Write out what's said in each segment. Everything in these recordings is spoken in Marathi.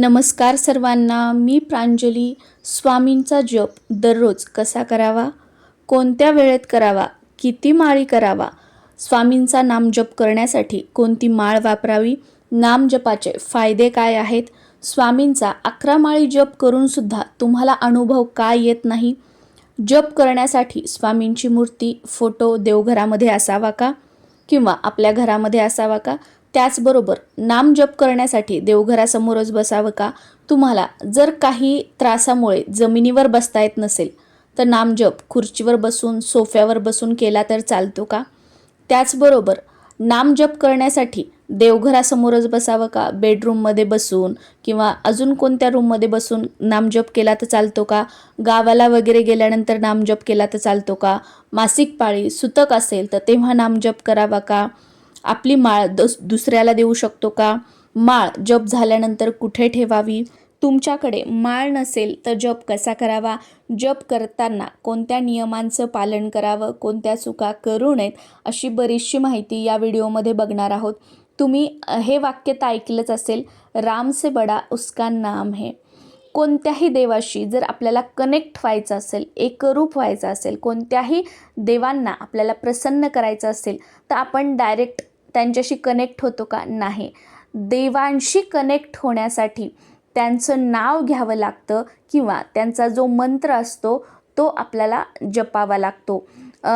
नमस्कार सर्वांना मी प्रांजली. स्वामींचा जप दररोज कसा करावा? कोणत्या वेळेत करावा? किती माळी करावा? स्वामींचा नामजप करण्यासाठी कोणती माळ वापरावी? नामजपाचे फायदे काय आहेत? स्वामींचा अकरा माळी जप करूनसुद्धा तुम्हाला अनुभव का येत नाही? जप करण्यासाठी स्वामींची मूर्ती फोटो देवघरामध्ये असावा का? किंवा आपल्या घरामध्ये असावा का? त्याचबरोबर नाम जप करण्यासाठी देवघरासमोरच बसावं का? तुम्हाला जर काही त्रासामुळे जमिनीवर बसता येत नसेल तर नामजप खुर्चीवर बसून सोफ्यावर बसून केला तर चालतो का? त्याचबरोबर नामजप करण्यासाठी देवघरासमोरच बसावं का? बेडरूममध्ये बसून किंवा अजून कोणत्या रूममध्ये बसून नामजप केला तर चालतो का? गावाला वगैरे गेल्यानंतर नामजप केला तर चालतो का? मासिक पाळी सुतक असेल तर तेव्हा नामजप करावा का? आपली माळ दस दुसऱ्याला देऊ शकतो का? माळ जप झाल्यानंतर कुठे ठेवावी? तुमच्याकडे माळ नसेल तर जप कसा करावा? जप करताना कोणत्या नियमांचं पालन करावं? कोणत्या चुका करू नयेत? अशी बरीचशी माहिती या व्हिडिओमध्ये बघणार आहोत. तुम्ही हे वाक्य तर ऐकलंच असेल. राम से बडा उसका नाम है. कोणत्याही देवाशी जर आपल्याला कनेक्ट व्हायचं असेल एकरूप व्हायचं असेल कोणत्याही देवांना आपल्याला प्रसन्न करायचं असेल तर आपण डायरेक्ट त्यांच्याशी कनेक्ट होतो का? नाही. देवांशी कनेक्ट होण्यासाठी त्यांचं नाव घ्यावं लागतं किंवा त्यांचा जो मंत्र असतो तो आपल्याला जपावा लागतो.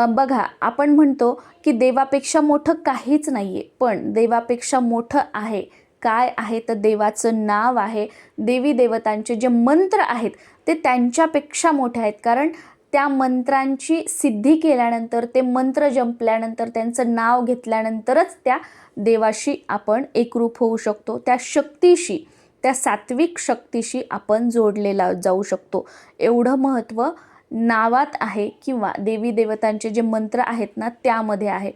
बघा आपण म्हणतो की देवापेक्षा मोठं काहीच नाही आहे पण देवापेक्षा मोठं आहे. काय आहे? तर देवाचं नाव आहे. देवी देवतांचे जे मंत्र आहेत ते त्यांच्यापेक्षा मोठे आहेत. कारण त्या मंत्रांची सिद्धी केल्यानंतर ते मंत्र जंपल्यानंतर त्यांचं नाव घेतल्यानंतरच त्या देवाशी आपण एकरूप होऊ शकतो. त्या शक्तीशी त्या सात्विक शक्तीशी आपण जोडलेला जाऊ शकतो. एवढं महत्त्व नावात आहे किंवा देवी देवतांचे जे मंत्र आहेत ना त्यामध्ये आहे.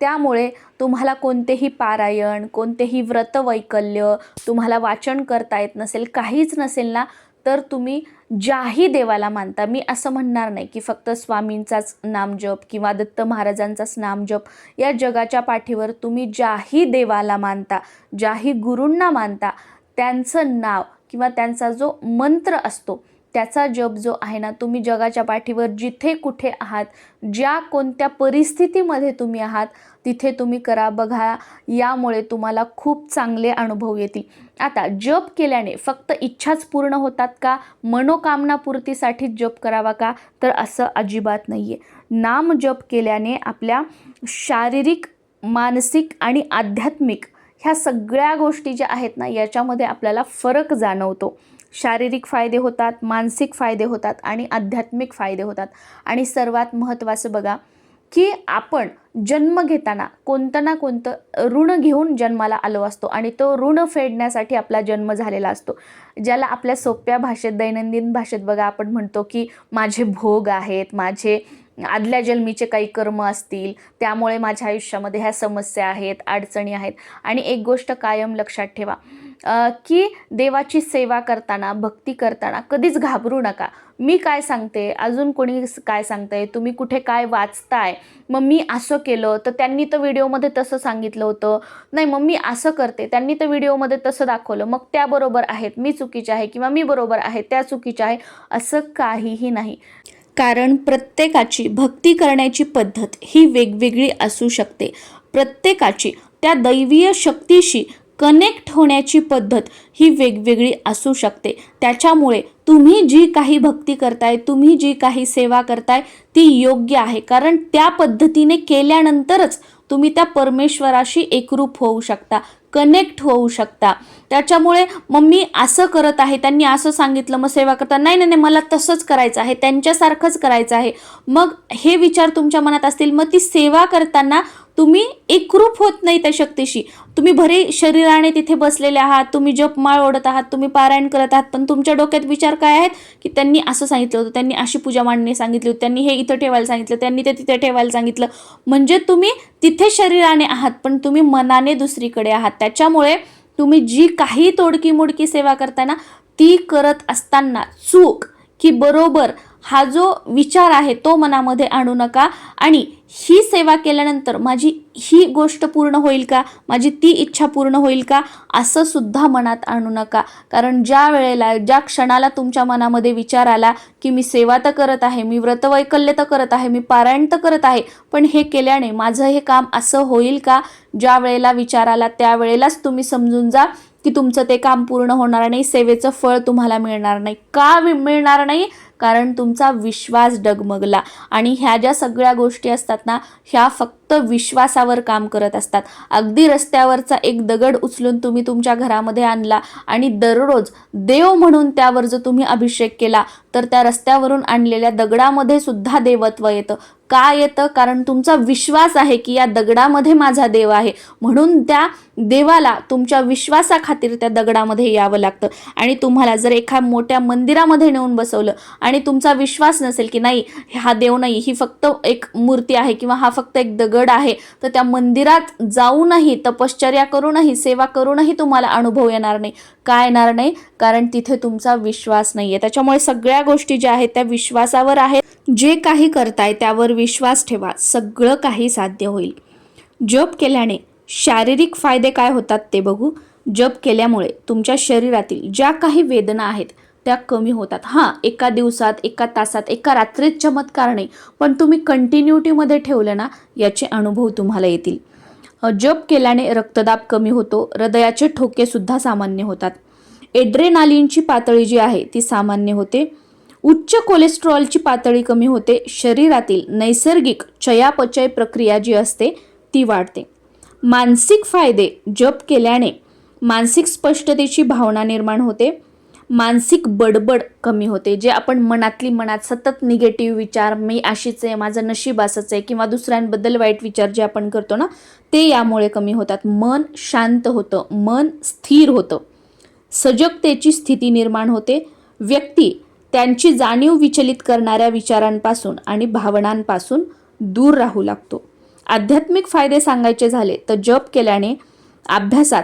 त्यामुळे तुम्हाला कोणतेही पारायण कोणतेही व्रतवैकल्य तुम्हाला वाचन करता येत नसेल काहीच नसेल ना तर तुम्ही ज्याही देवाला मानता मी असं म्हणणार नाही की फक्त स्वामींचाच नामजप किंवा दत्त महाराजांचाच नामजप या जगाच्या पाठीवर तुम्ही ज्याही देवाला मानता ज्याही गुरूंना मानता त्यांचं नाव किंवा त्यांचा जो मंत्र असतो त्याचा जप जो आहे ना तुम्ही जगाच्या पाठीवर जिथे कुठे आहात ज्या कोणत्या परिस्थितीमध्ये तुम्ही आहात तिथे तुम्ही करा. बघा यामुळे तुम्हाला खूप चांगले अनुभव येतील. आता जप केल्याने फक्त इच्छाच पूर्ण होतात का? मनोकामनापूर्तीसाठीच जप करावा का? तर असं अजिबात नाही आहे नाम जप केल्याने आपल्या शारीरिक मानसिक आणि आध्यात्मिक ह्या सगळ्या गोष्टी ज्या आहेत ना याच्यामध्ये आपल्याला फरक जाणवतो. शारीरिक फायदे होतात मानसिक फायदे होतात आणि आध्यात्मिक फायदे होतात. आणि सर्वात महत्त्वाचं बघा की आपण जन्म घेताना कोणतं ना कोणतं ऋण घेऊन जन्माला आलो असतो आणि तो ऋण फेडण्यासाठी आपला जन्म झालेला असतो. ज्याला आपल्या सोप्या भाषेत दैनंदिन भाषेत बघा आपण म्हणतो की माझे भोग आहेत माझे आदल्या जन्मीचे काही कर्म असतील त्यामुळे माझ्या आयुष्यामध्ये ह्या समस्या आहेत अडचणी आहेत. आणि एक गोष्ट कायम लक्षात ठेवा की देवाची सेवा करताना भक्ती करताना कधीच घाबरू नका. मी काय सांगते? अजून कोणी काय सांगतंय? तुम्ही कुठे काय वाचताय? मग मी असं केलं तर त्यांनी तर व्हिडिओमध्ये तसं सांगितलं होतं. नाही मग मी असं करते त्यांनी तर व्हिडिओमध्ये तसं दाखवलं. मग त्या बरोबर आहेत मी चुकीचे आहे किंवा मी बरोबर आहे त्या चुकीच्या आहे असं काहीही नाही. कारण प्रत्येकाची भक्ती करण्याची पद्धत ही वेगवेगळी असू शकते. प्रत्येकाची त्या दैवीय शक्तीशी कनेक्ट होण्याची पद्धत ही वेगवेगळी असू शकते. त्याच्यामुळे तुम्ही जी काही भक्ती करताय तुम्ही जी काही सेवा करताय ती योग्य आहे. कारण त्या पद्धतीने केल्यानंतरच तुम्ही त्या परमेश्वराशी एकरूप होऊ शकता कनेक्ट होऊ शकता. त्याच्यामुळे मग मी असं करत आहे त्यांनी असं सांगितलं मग सेवा करता नाही नाही नाही, मला तसंच करायचं आहे त्यांच्यासारखंच करायचं आहे. मग हे विचार तुमच्या मनात असतील मग ती सेवा करताना तुम्ही एकरूप होत नाही त्या शक्तीशी. तुम्ही भरे शरीराने तिथे बसलेले आहात तुम्ही जपमाळ ओढत आहात तुम्ही पारायण करत आहात पण तुमच्या डोक्यात विचार काय आहेत? की त्यांनी असं सांगितलं होतं त्यांनी अशी पूजा मांडणी सांगितली होती त्यांनी हे इथं ठेवायला सांगितलं त्यांनी ते तिथे ठेवायला सांगितलं. म्हणजे तुम्ही तिथे शरीराने आहात पण तुम्ही मनाने दुसरीकडे आहात. त्याच्यामुळे तुम्ही जी काही तोडकी मोडकी सेवा करताना ती करत असताना चूक की बरोबर हा जो विचार आहे तो मनामध्ये आणू नका. आणि ही सेवा केल्यानंतर माझी ही गोष्ट पूर्ण होईल का? माझी ती इच्छा पूर्ण होईल का? असं सुद्धा मनात आणू नका. कारण ज्या वेळेला ज्या क्षणाला तुमच्या मनामध्ये विचार आला की मी सेवा तर करत आहे मी व्रतवैकल्य तर करत आहे मी पारायण तर करत आहे पण हे केल्याने माझं हे काम असं होईल का? ज्या वेळेला विचार आला त्यावेळेलाच तुम्ही समजून जा की तुमचं ते काम पूर्ण होणार नाही सेवेचं फळ तुम्हाला मिळणार नाही. का वि- मिळणार नाही? कारण तुमचा विश्वास डगमगला. आणि ह्या ज्या सगळ्या गोष्टी असतात ना ह्या फक्त विश्वासावर काम करत असतात. अगदी रस्त्यावरचा एक दगड उचलून तुम्ही तुमच्या घरामध्ये आणला आणि दररोज देव म्हणून त्यावर जर तुम्ही अभिषेक केला तर त्या रस्त्यावरून आणलेल्या दगडामध्ये सुद्धा देवत्व येतं. का येतं? कारण तुमचा विश्वास आहे की या दगडामध्ये माझा देव आहे. म्हणून त्या देवाला तुमच्या विश्वासाखातीर त्या दगडामध्ये यावं लागतं. आणि तुम्हाला जर एका मोठ्या मंदिरामध्ये नेऊन बसवलं आणि तुमचा विश्वास नसेल की नाही हा देव नाही ही फक्त एक मूर्ती आहे किंवा हा फक्त एक दगड आहे तर त्या मंदिरात जाऊनही तपश्चर्या करूनही सेवा करूनही तुम्हाला अनुभव येणार नाही. का येणार नाही कारण तिथे तुमचा विश्वास नाही आहे त्याच्यामुळे सगळ्या गोष्टी ज्या आहेत त्या विश्वासावर आहेत. जे काही करताय त्यावर विश्वास ठेवा. सगळं काही साध्य होईल. जप केल्याने शारीरिक फायदे काय होतात ते बघू. जप केल्यामुळे तुमच्या शरीरातील ज्या काही वेदना आहेत त्या कमी होतात. हां एका दिवसात एका तासात एका रात्रीत चमत्कार नाही पण तुम्ही कंटिन्युटीमध्ये ठेवलं ना याचे अनुभव तुम्हाला येतील. जप केल्याने रक्तदाब कमी होतो. हृदयाचे ठोकेसुद्धा सामान्य होतात. एड्रेनालिनची पातळी जी आहे ती सामान्य होते. उच्च कोलेस्ट्रॉलची पातळी कमी होते. शरीरातील नैसर्गिक चयापचय प्रक्रिया जी असते ती वाढते. मानसिक फायदे जप केल्याने मानसिक स्पष्टतेची भावना निर्माण होते. मानसिक बडबड कमी होते जे आपण मनातली मनात सतत निगेटिव्ह विचार मी अशीच आहे माझं नशीब असंच आहे किंवा दुसऱ्यांबद्दल वाईट विचार जे आपण करतो ना ते यामुळे कमी होतात. मन शांत होतं मन स्थिर होतं. सजगतेची स्थिती निर्माण होते. व्यक्ती त्यांची जाणीव विचलित करणाऱ्या विचारांपासून आणि भावनांपासून दूर राहू लागतो. आध्यात्मिक फायदे सांगायचे झाले तर जप केल्याने अभ्यासात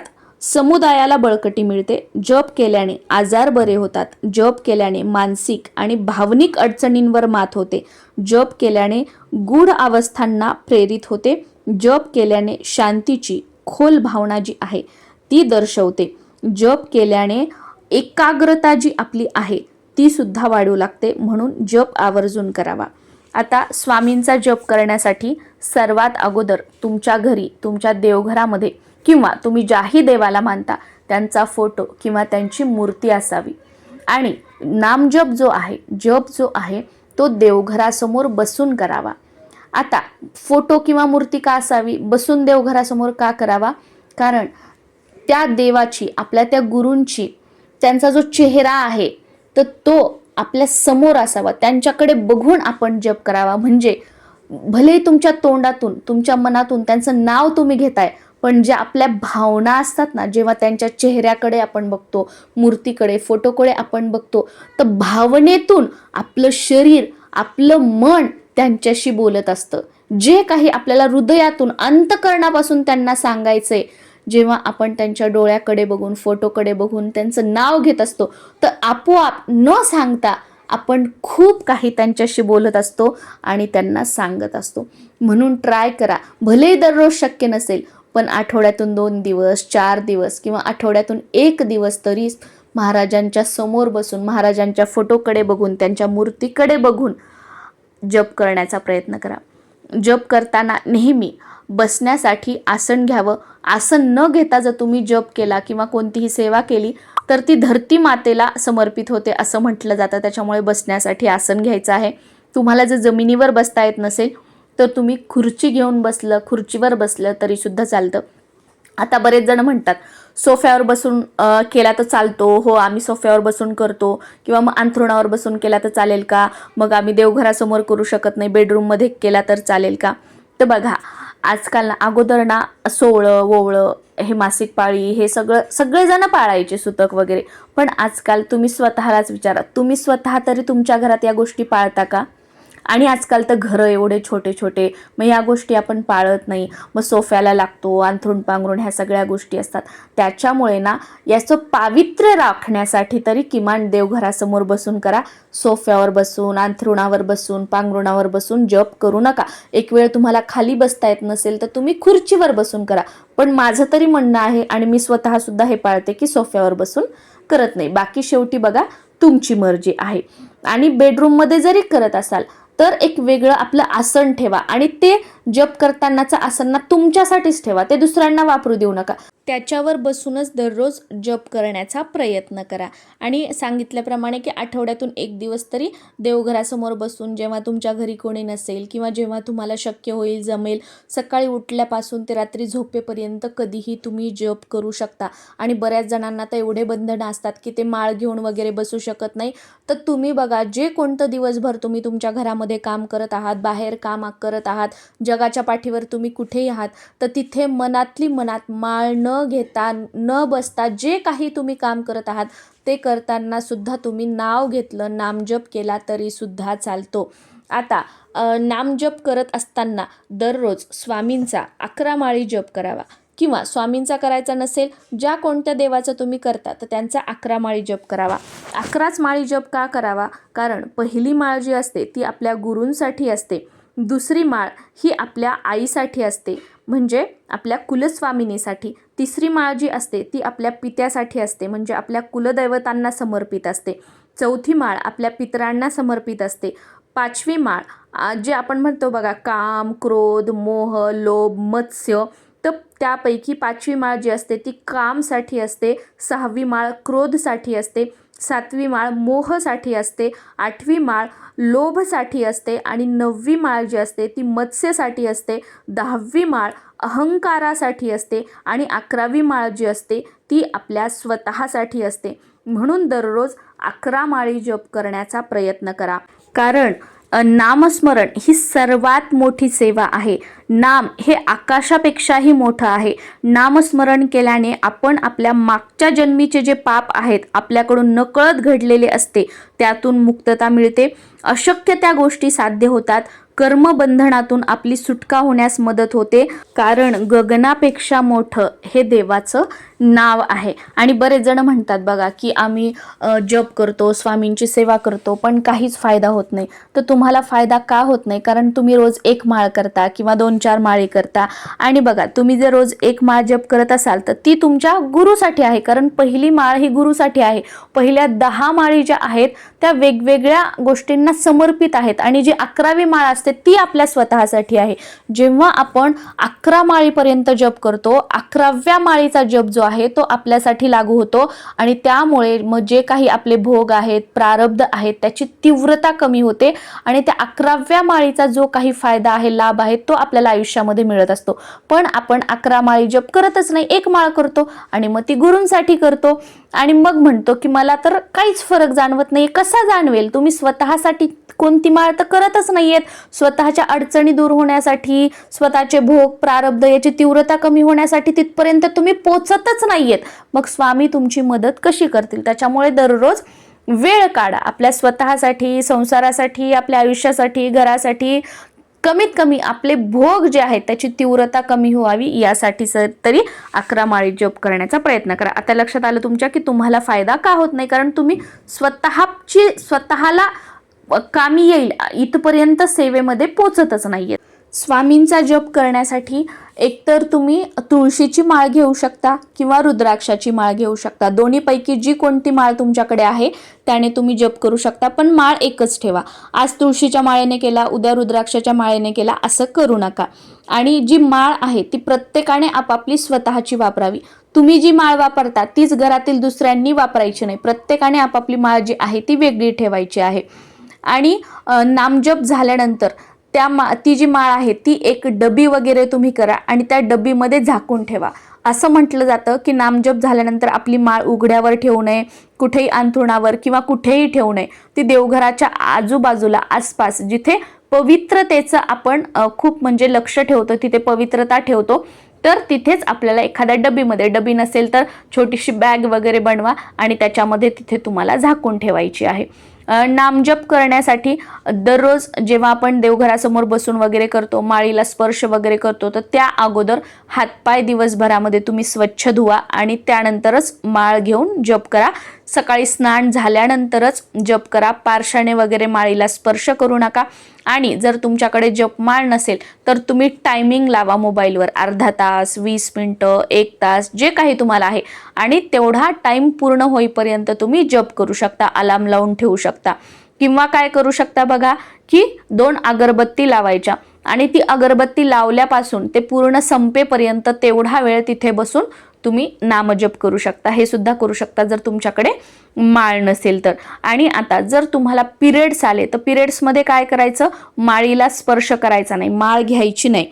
समुदायाला बळकटी मिळते. जप केल्याने आजार बरे होतात. जप केल्याने मानसिक आणि भावनिक अडचणींवर मात होते. जप केल्याने गूढ अवस्थांना प्रेरित होते. जप केल्याने शांतीची खोल भावना जी आहे ती दर्शवते. जप केल्याने एकाग्रता जी आपली आहे ती सुद्धा वाढू लागते. म्हणून जप आवर्जून करावा. आता स्वामींचा जप करण्यासाठी सर्वात अगोदर तुमच्या घरी तुमच्या देवघरामध्ये किंवा तुम्ही ज्याही देवाला मानता त्यांचा फोटो किंवा त्यांची मूर्ती असावी. आणि नामजप जो आहे जप जो आहे तो देवघरासमोर बसून करावा. आता फोटो किंवा मूर्ती का असावी? बसून देवघरासमोर का करावा? कारण त्या देवाची आपल्या त्या गुरूंची त्यांचा जो चेहरा आहे तर तो आपल्यासमोर असावा. त्यांच्याकडे बघून आपण जप करावा. म्हणजे भले तुमच्या तोंडातून तुमच्या मनातून त्यांचं नाव तुम्ही घेताय पण ज्या आपल्या भावना असतात ना जेव्हा त्यांच्या चेहऱ्याकडे आपण बघतो मूर्तीकडे फोटोकडे आपण बघतो तर भावनेतून आपलं शरीर आपलं मन त्यांच्याशी बोलत असतं. जे काही आपल्याला हृदयातून अंतकरणापासून त्यांना सांगायचंय जेव्हा आपण त्यांच्या डोळ्याकडे बघून फोटोकडे बघून त्यांचं नाव घेत असतो तर आपोआप न सांगता आपण खूप काही त्यांच्याशी बोलत असतो आणि त्यांना सांगत असतो. म्हणून ट्राय करा. भलेही दररोज शक्य नसेल पण आठवड्यातून दोन दिवस चार दिवस किंवा आठवड्यातून एक दिवस तरी महाराजांच्या समोर बसून महाराजांच्या फोटोकडे बघून त्यांच्या मूर्तीकडे बघून जप करण्याचा प्रयत्न करा. जप करताना नेहमी बसण्यासाठी आसन घ्यावं. आसन न घेता जर तुम्ही जप केला किंवा कोणतीही सेवा केली तर ती धरती मातेला समर्पित होते असं म्हटलं जातं. त्याच्यामुळे बसण्यासाठी आसन घ्यायचं आहे. तुम्हाला जर जमिनीवर बसता येत नसेल तर तुम्ही खुर्ची घेऊन बसलं खुर्चीवर बसलं तरीसुद्धा चालतं. आता बरेच जण म्हणतात सोफ्यावर बसून केला तर चालतो. हो आम्ही सोफ्यावर बसून करतो. किंवा मग अंथरुणावर बसून केला तर चालेल का? मग आम्ही देवघरासमोर करू शकत नाही. बेडरूममध्ये केला तर चालेल का? तर बघा आजकाल ना अगोदर ना सोवळं वोवळं हे मासिक पाळी हे सगळं सगळेजण पाळायचे सुतक वगैरे. पण आजकाल तुम्ही स्वतःलाच विचारा. तुम्ही स्वतः तरी तुमच्या घरात या गोष्टी पाळता का? आणि आजकाल तर घरं एवढे छोटे छोटे मग ह्या गोष्टी आपण पाळत नाही. मग सोफ्याला लागतो अंथरूण पांघरूण ह्या सगळ्या गोष्टी असतात. त्याच्यामुळे ना याचं पावित्र्य राखण्यासाठी तरी किमान देवघरासमोर बसून करा. सोफ्यावर बसून अंथरुणावर बसून पांघरुणावर बसून जप करू नका. एक वेळ तुम्हाला खाली बसता येत नसेल तर तुम्ही खुर्चीवर बसून करा. पण माझं तरी म्हणणं आहे आणि मी स्वतःसुद्धा हे पाळते की सोफ्यावर बसून करत नाही. बाकी शेवटी बघा तुमची मर्जी आहे. आणि बेडरूममध्ये जरी करत असाल तर एक वेगळं आपलं आसन ठेवा. आणि ते जप करतानाचं आसन ना तुमच्यासाठीच ठेवा. ते दुसऱ्यांना वापरू देऊ नका. त्याच्यावर बसूनच दररोज जप करण्याचा प्रयत्न करा. आणि सांगितल्याप्रमाणे की आठवड्यातून एक दिवस तरी देवघरासमोर बसून जेव्हा तुमच्या घरी कोणी नसेल किंवा जेव्हा तुम्हाला शक्य होईल जमेल सकाळी उठल्यापासून ते रात्री झोपेपर्यंत कधीही तुम्ही जप करू शकता. आणि बऱ्याच जणांना तर एवढे बंधनं असतात की ते माळ घेऊन वगैरे बसू शकत नाही. तर तुम्ही बघा जे कोणतं दिवसभर तुम्ही तुमच्या घरामध्ये काम करत आहात बाहेर काम करत आहात जगाच्या पाठीवर तुम्ही कुठेही आहात तर तिथे मनातली मनात माळ न घेता न बसता जे काही तुम्ही काम करत आहात ते करताना सुद्धा तुम्ही नाव घेतलं नामजप केला तरी सुद्धा चालतो. आता नामजप करत असताना दररोज स्वामींचा अकरा माळी जप करावा. किंवा स्वामींचा करायचा नसेल ज्या कोणत्या देवाचं तुम्ही करता तर त्यांचा अकरा माळी जप करावा. अकराच माळी जप का करावा? कारण पहिली माळ जी असते ती आपल्या गुरूंसाठी असते. दुसरी माळ ही आपल्या आईसाठी असते. म्हणजे आपल्या कुलस्वामिनीसाठी. तिसरी माळ जी असते ती आपल्या पित्यासाठी असते. म्हणजे आपल्या कुलदैवतांना समर्पित असते. चौथी माळ आपल्या पितरांना समर्पित असते. पाचवी माळ जे आपण म्हणतो बघा काम क्रोध मोह लोभ मत्स्य तर त्यापैकी पाचवी माळ जी असते ती कामसाठी असते. सहावी माळ क्रोधसाठी असते. सातवी माळ मोहसाठी असते आठवी माळ लोभसाठी असते आणि नववी माळ जी असते ती मत्स्यसाठी असते दहावी माळ अहंकारासाठी असते आणि अकरावी माळ जी असते ती आपल्या स्वतःसाठी असते. म्हणून दररोज अकरा माळी जप करण्याचा प्रयत्न करा. कारण नामस्मरण ही सर्वात मोठी सेवा आहे. नाम हे आकाशापेक्षाही मोठं आहे. नामस्मरण केल्याने आपण आपल्या मागच्या जन्मीचे जे पाप आहेत आपल्याकडून नकळत घडलेले असते त्यातून मुक्तता मिळते. अशक्य त्या गोष्टी साध्य होतात. कर्मबंधनातून आपली सुटका होण्यास मदत होते. कारण गगनापेक्षा मोठं हे देवाचं नाव आहे. आणि बरेच जण म्हणतात बघा की आम्ही जप करतो स्वामींची सेवा करतो पण काहीच फायदा होत नाही. तर तुम्हाला फायदा का होत नाही? कारण तुम्ही रोज एक माळ करता किंवा दोन चार माळी करता. आणि बघा तुम्ही जर रोज एक माळ जप करत असाल तर ती तुमच्या गुरुसाठी आहे. कारण पहिली माळ ही गुरुसाठी आहे. पहिल्या दहा माळी ज्या आहेत त्या वेगवेगळ्या गोष्टींना समर्पित आहेत. आणि जी अकरावी माळ असते ती आपल्या स्वतःसाठी आहे. जेव्हा आपण अकरा माळीपर्यंत जप करतो अकराव्या माळीचा जप जो आहे तो आपल्यासाठी लागू होतो. आणि त्यामुळे मग जे काही आपले भोग आहेत प्रारब्ध आहेत त्याची तीव्रता कमी होते. आणि त्या अकराव्या माळीचा जो काही फायदा आहे लाभ आहे तो आपल्याला आयुष्यामध्ये मिळत असतो. पण आपण अकरा माळी जप करतच नाही. एक माळ करतो आणि मग ती गुरूंसाठी करतो. आणि मग म्हणतो की मला तर काहीच फरक जाणवत नाही कसा जाणवेल? तुम्ही स्वतःसाठी कोणती माळ तर करतच नाहीयेत. स्वतःच्या अडचणी दूर होण्यासाठी स्वतःचे भोग प्रारब्ध याची तीव्रता कमी होण्यासाठी तिथपर्यंत तुम्ही पोचतच नाहीयेत. मग स्वामी तुमची मदत कशी करतील? त्याच्यामुळे दररोज वेळ काढा. आपल्या स्वतःसाठी संसारासाठी आपल्या आयुष्यासाठी घरासाठी कमीत कमी आपले भोग जे आहेत त्याची तीव्रता कमी व्हावी यासाठी सर तरी अकरा माळी जप करण्याचा प्रयत्न करा. आता लक्षात आलं तुमच्या की तुम्हाला फायदा का होत नाही? कारण तुम्ही स्वतःची स्वतःला कामी येईल इथपर्यंत सेवेमध्ये पोचतच नाहीये. स्वामींचा जप करण्यासाठी एकतर तुम्ही तुळशीची माळ घेऊ शकता किंवा रुद्राक्षाची माळ घेऊ शकता. दोन्हीपैकी जी कोणती माळ तुमच्याकडे आहे त्याने तुम्ही जप करू शकता पण माळ एकच ठेवा. आज तुळशीच्या माळेने केला उद्या रुद्राक्षाच्या माळेने केला असं करू नका. आणि जी माळ आहे ती प्रत्येकाने आपापली स्वतःची वापरावी. तुम्ही जी माळ वापरता तीच घरातील दुसऱ्यांनी वापरायची नाही. प्रत्येकाने आपापली माळ जी आहे ती वेगळी ठेवायची आहे. आणि नामजप झाल्यानंतर त्या मा ती जी माळ आहे ती एक डबी वगैरे तुम्ही करा आणि त्या डबीमध्ये झाकून ठेवा. असं म्हटलं जातं की नामजप झाल्यानंतर आपली माळ उघड्यावर ठेवू नये कुठेही अंथरुणावर किंवा कुठेही ठेवू नये. ती देवघराच्या आजूबाजूला आसपास जिथे पवित्रतेचं आपण खूप म्हणजे लक्ष ठेवतो तिथे पवित्रता ठेवतो तर तिथेच आपल्याला एखाद्या डबीमध्ये डबी नसेल तर छोटीशी बॅग वगैरे बनवा आणि त्याच्यामध्ये तिथे तुम्हाला झाकून ठेवायची आहे. नामजप करण्यासाठी दररोज जेव्हा आपण देवघरासमोर बसून वगैरे करतो माळीला स्पर्श वगैरे करतो तर त्या अगोदर हातपाय दिवसभरामध्ये तुम्ही स्वच्छ धुवा आणि त्यानंतरच माळ घेऊन जप करा. सकाळी स्नान झाल्यानंतरच जप करा. पारशाने वगैरे माळीला स्पर्श करू नका. आणि जर तुमच्याकडे जपमाळ नसेल तर तुम्ही टायमिंग लावा मोबाईलवर. अर्धा तास वीस मिनटं एक तास जे काही तुम्हाला आहे. आणि तेवढा टाईम पूर्ण होईपर्यंत तुम्ही जप करू शकता अलार्म लावून ठेवू शकता. किंवा काय करू शकता बघा की दोन अगरबत्ती लावायच्या. आणि ती अगरबत्ती लावल्यापासून ते पूर्ण संपेपर्यंत तेवढा वेळ तिथे बसून तुम्ही नामजप करू शकता. हे सुद्धा करू शकता जर तुमच्याकडे माळ नसेल तर. आणि आता जर तुम्हाला पिरियड्स आले तर पिरियड्समध्ये काय करायचं? माळीला स्पर्श करायचा नाही. माळ घ्यायची नाही.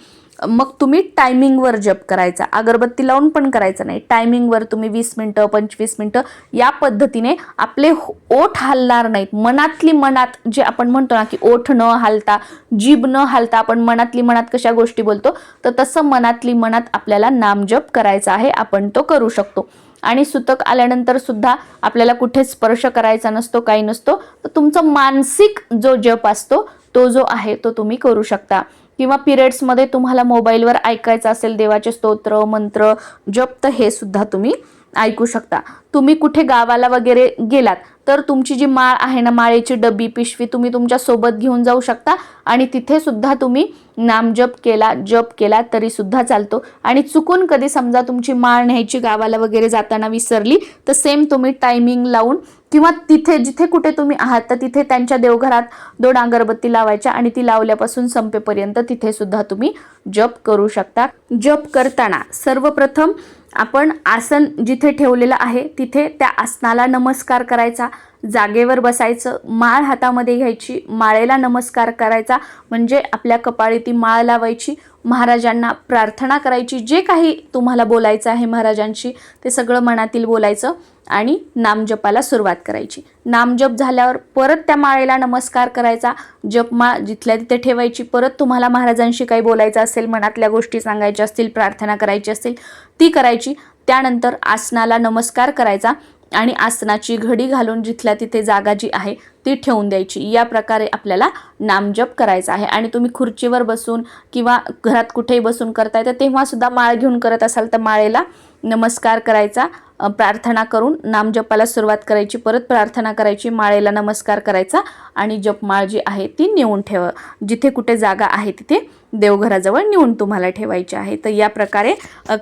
मग तुम्ही टायमिंगवर जप करायचा. अगरबत्ती लावून पण करायचं नाही. टायमिंगवर तुम्ही वीस मिनटं पंचवीस मिनटं या पद्धतीने आपले ओठ हलणार नाहीत. मनातली मनात जे आपण म्हणतो ना की ओठ न हालता जीभ न हालता आपण मनातली मनात कशा गोष्टी बोलतो तर तसं मनातली मनात आपल्याला नामजप करायचा आहे. आपण तो करू शकतो. आणि सुतक आल्यानंतर सुद्धा आपल्याला कुठे स्पर्श करायचा नसतो काही नसतो तर तुमचं मानसिक जो जप असतो तो जो आहे तो तुम्ही करू शकता. किंवा पिरियड्समध्ये तुम्हाला मोबाईलवर ऐकायचं असेल देवाचे स्तोत्र मंत्र जप तर हे सुद्धा तुम्ही ऐकू शकता. तुम्ही कुठे गावाला वगैरे गेलात तर तुमची जी माळ आहे ना माळेची डबी पिशवी तुम्ही तुमच्यासोबत घेऊन जाऊ शकता आणि तिथे सुद्धा तुम्ही नामजप केला जप केला तरी सुद्धा चालतो. आणि चुकून कधी समजा तुमची माळ न्यायची गावाला वगैरे जाताना विसरली तर सेम तुम्ही टायमिंग लावून किंवा तिथे जिथे कुठे तुम्ही आहात तर तिथे त्यांच्या देवघरात दोन अगरबत्ती लावायच्या आणि ती लावल्यापासून संपेपर्यंत तिथे सुद्धा तुम्ही जप करू शकता. जप करताना सर्वप्रथम आपण आसन जिथे ठेवलेलं आहे तिथे त्या आसनाला नमस्कार करायचा जागेवर बसायचं माळ हातामध्ये घ्यायची माळेला नमस्कार करायचा म्हणजे आपल्या कपाळी ती माळ लावायची महाराजांना प्रार्थना करायची जे काही तुम्हाला बोलायचं आहे महाराजांशी ते सगळं मनातील बोलायचं आणि नामजपाला सुरुवात करायची. नामजप झाल्यावर परत त्या माळेला नमस्कार करायचा जपमाळ जिथल्या तिथे ठेवायची परत तुम्हाला महाराजांशी काही बोलायचं असेल मनातल्या गोष्टी सांगायच्या असतील प्रार्थना करायची असतील ती करायची. त्यानंतर आसनाला नमस्कार करायचा. आणि आसनाची घडी घालून जिथल्या तिथे जागा जी आहे ती ठेवून द्यायची. या प्रकारे आपल्याला नामजप करायचा आहे. आणि तुम्ही खुर्चीवर बसून किंवा घरात कुठेही बसून करताय तर तेव्हासुद्धा माळ घेऊन करत असाल तर माळेला नमस्कार करायचा प्रार्थना करून नामजपाला सुरुवात करायची परत प्रार्थना करायची माळेला नमस्कार करायचा आणि जपमाळ जी आहे ती नेऊन ठेव. जिथे कुठे जागा आहे तिथे देवघराजवळ नेऊन तुम्हाला ठेवायची आहे. तर या प्रकारे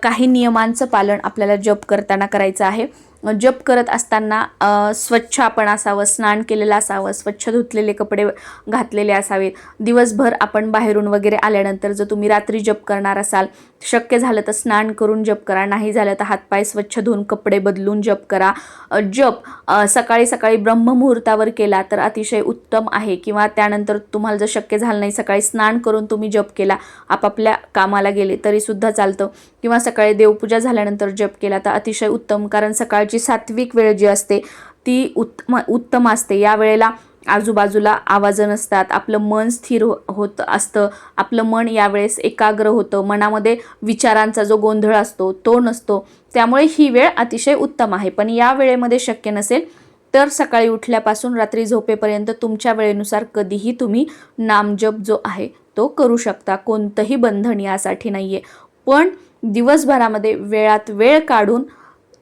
काही नियमांचं पालन आपल्याला जप करताना करायचं आहे. जप करत असताना स्वच्छ आपण असावं स्नान केलेलं असावं स्वच्छ धुतलेले कपडे घातलेले असावेत. दिवसभर आपण बाहेरून वगैरे आल्यानंतर जर तुम्ही रात्री जप करणार असाल शक्य झालं तर स्नान करून जप करा. नाही झालं तर हातपाय स्वच्छ धुवून कपडे बदलून जप करा. जप सकाळी सकाळी ब्रह्ममुहूर्तावर केला तर अतिशय उत्तम आहे किंवा त्यानंतर तुम्हाला जर शक्य झालं नाही सकाळी स्नान करून तुम्ही जप केला आपापल्या कामाला गेले तरीसुद्धा चालतं. किंवा सकाळी देवपूजा झाल्यानंतर जप केला तर अतिशय उत्तम कारण सकाळची सात्विक वेळ जी असते ती उत्तम उत्तम असते. या वेळेला आजूबाजूला आवाज नसतात आपलं मन स्थिर हो होत असतं. आपलं मन यावेळेस एकाग्र होतं. मनामध्ये विचारांचा जो गोंधळ असतो तो नसतो. त्यामुळे ही वेळ अतिशय उत्तम आहे. पण या वेळेमध्ये शक्य नसेल तर सकाळी उठल्यापासून रात्री झोपेपर्यंत तुमच्या वेळेनुसार कधीही तुम्ही नामजप जो आहे तो करू शकता. कोणतंही बंधन यासाठी नाही आहे पण दिवसभरामध्ये वेळात वेळ काढून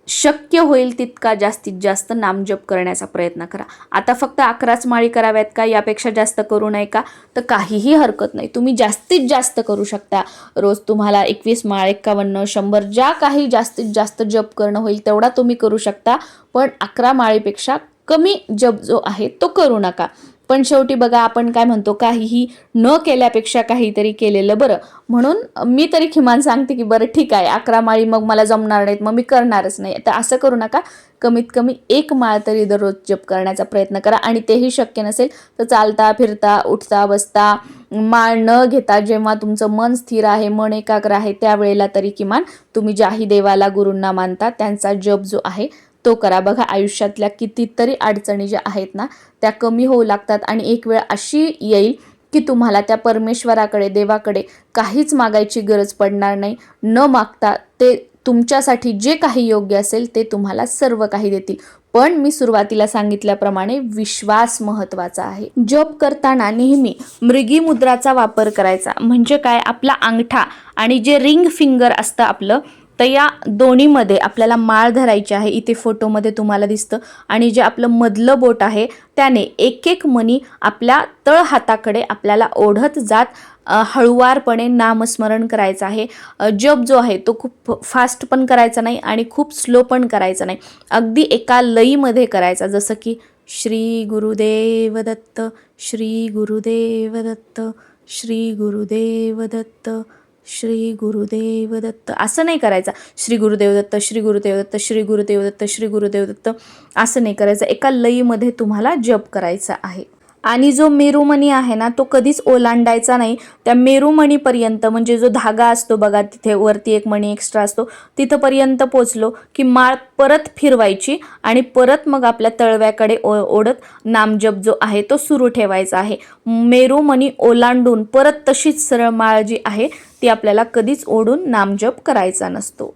शक्य होईल तितका जास्तीत जास्त नामजप करण्याचा प्रयत्न करा. आता फक्त अकराच माळी कराव्यात का? यापेक्षा जास्त करू नये का? तर काहीही हरकत नाही. तुम्ही जास्तीत जास्त करू शकता. रोज तुम्हाला एकवीस माळ एक्कावन्न शंभर ज्या काही जास्तीत जास्त जप करणं होईल तेवढा तुम्ही करू शकता. पण अकरा माळीपेक्षा कमी जप जो आहे तो करू नका. पण शेवटी बघा आपण काय म्हणतो काहीही न केल्यापेक्षा काहीतरी केलेलं बरं. म्हणून मी तरी किमान सांगते की बरं ठीक आहे अकरा माळी मग मला जमणार नाहीत मग मी करणारच नाही. तर असं करू नका. कमीत कमी एक माळ तरी दररोज जप करण्याचा प्रयत्न करा आणि तेही शक्य नसेल तर चालता फिरता उठता बसता माळ न घेता जेव्हा तुमचं मन स्थिर आहे मन एकाग्र आहे त्यावेळेला तरी किमान तुम्ही ज्याही देवाला गुरूंना मानता त्यांचा जप जो आहे तो करा. बघा आयुष्यातल्या कितीतरी अडचणी ज्या आहेत ना त्या कमी होऊ लागतात आणि एक वेळ अशी येईल की तुम्हाला त्या परमेश्वराकडे देवाकडे काहीच मागायची गरज पडणार नाही. न मागता ते तुमच्यासाठी जे काही योग्य असेल ते तुम्हाला सर्व काही देतील. पण मी सुरुवातीला सांगितल्याप्रमाणे विश्वास महत्त्वाचा आहे. जप करताना नेहमी मृगी मुद्राचा वापर करायचा. म्हणजे काय? आपला अंगठा आणि जे रिंग फिंगर असतं आपलं तर या दोन्हीमध्ये आपल्याला माळ धरायची आहे. इथे फोटोमध्ये तुम्हाला दिसतं. आणि जे आपलं मधलं बोट आहे त्याने एक एक मणी आपल्या तळ हाताकडे आपल्याला ओढत जात हळुवारपणे नामस्मरण करायचं आहे. जप जो आहे तो खूप फास्ट पण करायचा नाही आणि खूप स्लो पण करायचा नाही. अगदी एका लईमध्ये करायचा. जसं की श्री गुरुदेव दत्त श्री गुरुदेव दत्त श्री गुरुदेव दत्त श्री गुरुदेव दत्त. असं नाही करायचं. श्री गुरुदेव दत्त श्री गुरुदेव दत्त श्री गुरुदेव दत्त श्री गुरुदेव दत्त. असं नाही करायचं. एका लईमध्ये तुम्हाला जप करायचा आहे. आणि जो मेरुमणी आहे ना तो कधीच ओलांडायचा नाही. त्या मेरुमणीपर्यंत म्हणजे जो धागा असतो बघा तिथे वरती एक मणी एक्स्ट्रा असतो तिथंपर्यंत पोचलो की माळ परत फिरवायची आणि परत मग आपल्या तळव्याकडे ओ ओढत नामजप जो आहे तो सुरू ठेवायचा आहे. मेरुमणी ओलांडून परत तशीच सरळ माळ जी आहे ती आपल्याला कधीच ओढून नामजप करायचा नसतो.